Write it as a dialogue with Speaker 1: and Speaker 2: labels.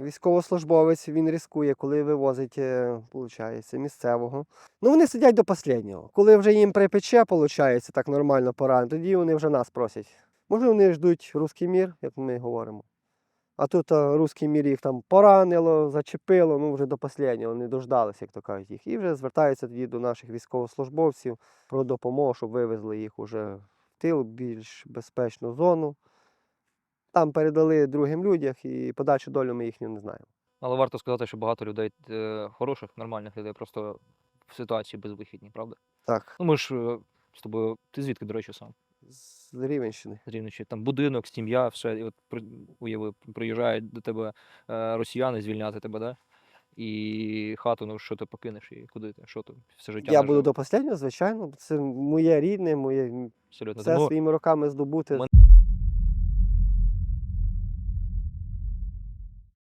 Speaker 1: Військовослужбовець він ризикує, коли вивозить, е, получається, місцевого. Ну, вони сидять до останнього. Коли вже їм припече, получається, так нормально пора, тоді вони вже нас просять. Може, вони ждуть русський мір, як ми говоримо. А тут а, русський мір їх там поранило, зачепило, ну вже до останнього, не дождалися, як то кажуть їх. І вже звертаються тоді до наших військовослужбовців про допомогу, щоб вивезли їх уже в тил, більш безпечну зону. Там передали другим людям і подальшу долю ми їхню не знаємо.
Speaker 2: Але варто сказати, що багато людей е, хороших, нормальних людей просто в ситуації безвихідні, правда?
Speaker 1: Так,
Speaker 2: Ну ми ж е, з тобою. Ти звідки, до речі, сам?
Speaker 1: з Рівенщини.
Speaker 2: З Рівненщини. Там будинок, сім'я, все. І от при- уяви, приїжджають до тебе е, росіяни звільняти тебе, да? І хату, ну що ти покинеш і куди ти? Що ти все життя?
Speaker 1: Я
Speaker 2: нажив?
Speaker 1: буду до останнього, звичайно. Це моє рідне, моє
Speaker 2: абсолютно.
Speaker 1: все
Speaker 2: Тому
Speaker 1: своїми руками здобути.
Speaker 2: Мен-